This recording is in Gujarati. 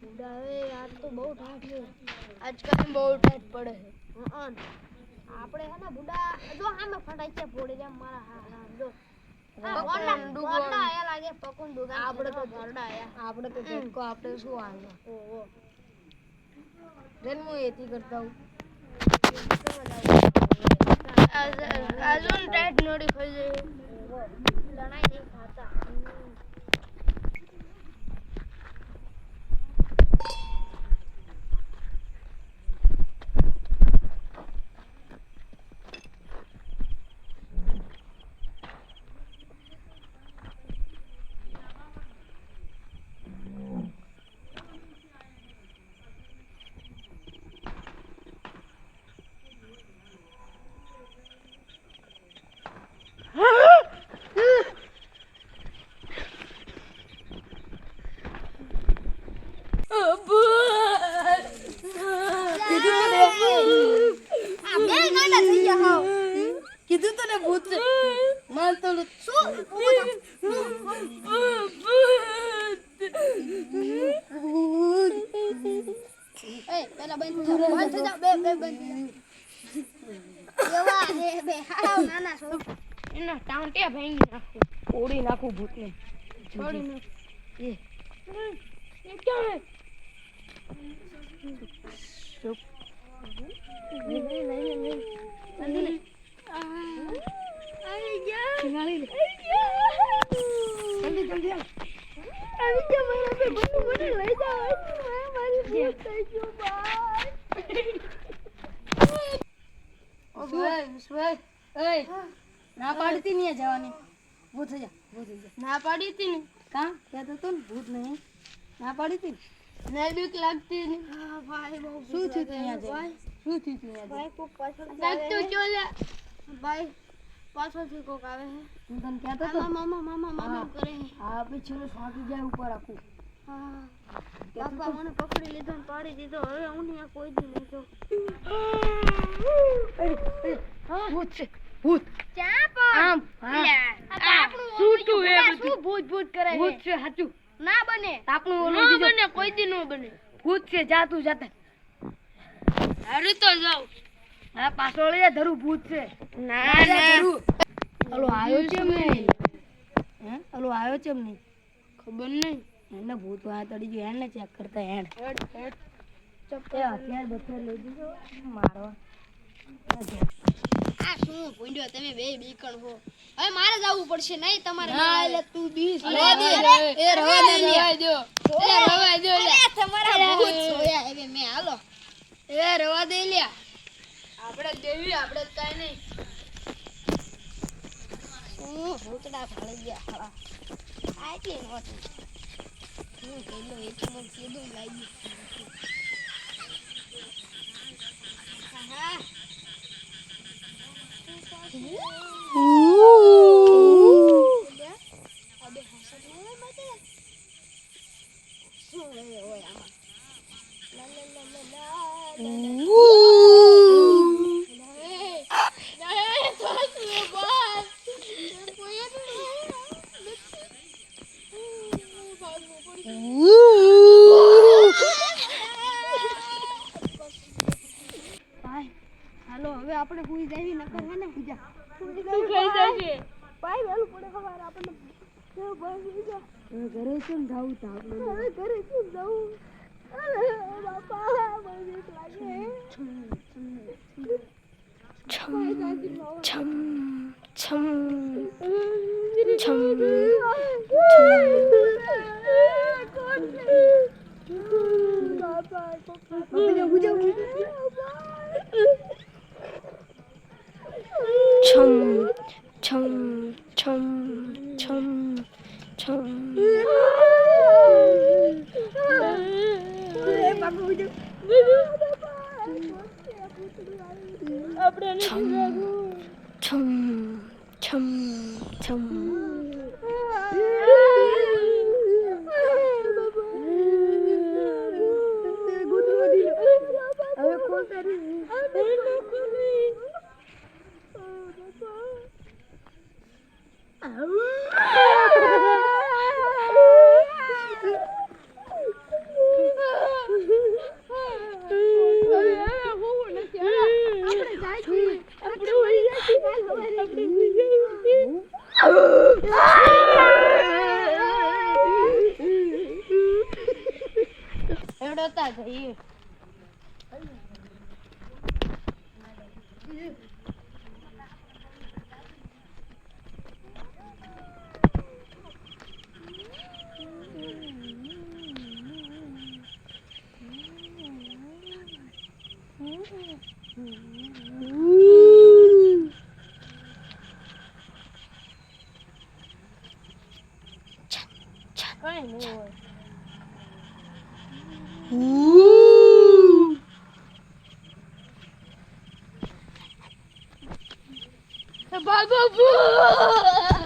પૂડા હવે યાર તો બહુ ઠાઠ છે આજકાલ બહુ ઠાઠ પડે છે આપણે હે ને બુડા જો આમે ફટાઈ છે ફોડી રે મારા હા હા જો આપણે તો આપણે તો ટેકો આપણે શું હાલો ઓહો રેન હું એથી કરતા હું આજુ ટાઈટ નોડી ખાઈ જાય કીધું તને ભૂત છે માનતો નથી. પેલા બંધ થઈ જાઓ બંધ થઈ જાઓ બે બે બંધ થઈ જાઓ એવા હે બે હાવ નાના છો એના ટાંટિયા ભાંગી નાખું ઓડી નાખું ભૂતને છોડી નાખ એ એ ક્યાં હે ચૂપ. આવી ગયા ખીલાડી લે. આવી જલ્દી આવ. એય, ના પાડતી નહીં જવાની ભૂત થઈ જા ભૂત થઈ જા ના પાડી હતી ને કા કહેતો તો ને ભૂત નહીં ના પાડી હતી ને ને બીક લાગતી ને હા શું થયું તું જાય શું થયું ત્યાં જાય ભાઈ કોક પાછળ લાગતું જો ભાઈ પાછળથી કોક આવે છે હું તને કહેતો આ તો મામા મામા મામા. કરે છે. હા સાંકી જાય ઉપર આખું. હા બાપા મને પકડી લીધો ને પાડી દીધો. હવે હું નહીં કોઈ દી નહીં જો ભૂત છે ભૂત. ચા આમ આપણું છૂટું બધું. ભૂત ભૂત કરે ભૂત છે સાચું. ના બને. આપણું ઓલું ના બને કોઈ દી નો બને. ભૂત છે જાતું જાતે. હારું તો જાવ હા પાછળ લઈ ધરું ભૂત છે. ના ધરું. ઓલો આવ્યો છે. નહીં? હે? ઓલો આવ્યો છે નહીં? ખબર નહીં. એને ભૂત વાળા તડી ગયો એને ચેક કરતા હેડ. હેડ હેડ. હથિયાર બથિયાર લઈ દીધો મારવા. આ શું ભૂંડ્યો? તમે બે બીકણ હો. હવે મારે જવું પડશે નહીં તમારે ના એટલે તું બીસ. રવા દે એ રવા દે રવા દો. એ રવા દો તમારા ભૂત સોયા હવે મેં હાલો. એ રવા દે લ્યા. આપણે દેવી આપણે કાઈ નહીં. હું ભૂતડા ફાળી ગયા હાલા આટલી નહોતી હું પેલો એકમાં કીધું લાગી હા અબે હાલો હવે આપણે પૂરી જાવી નકર હે ને? બીજા ભાઈ વહેલું પડે સવારે આપણને. ભાઈ ઘરે ને જાવું તો આપણે. ઘરે શું જવું? અરે બાપા મને લાગે. ભાઈ નો છમ છમ છમ છમ છમ છમ છમ છમ આપણે હેડોતા જઈએ. 爸爸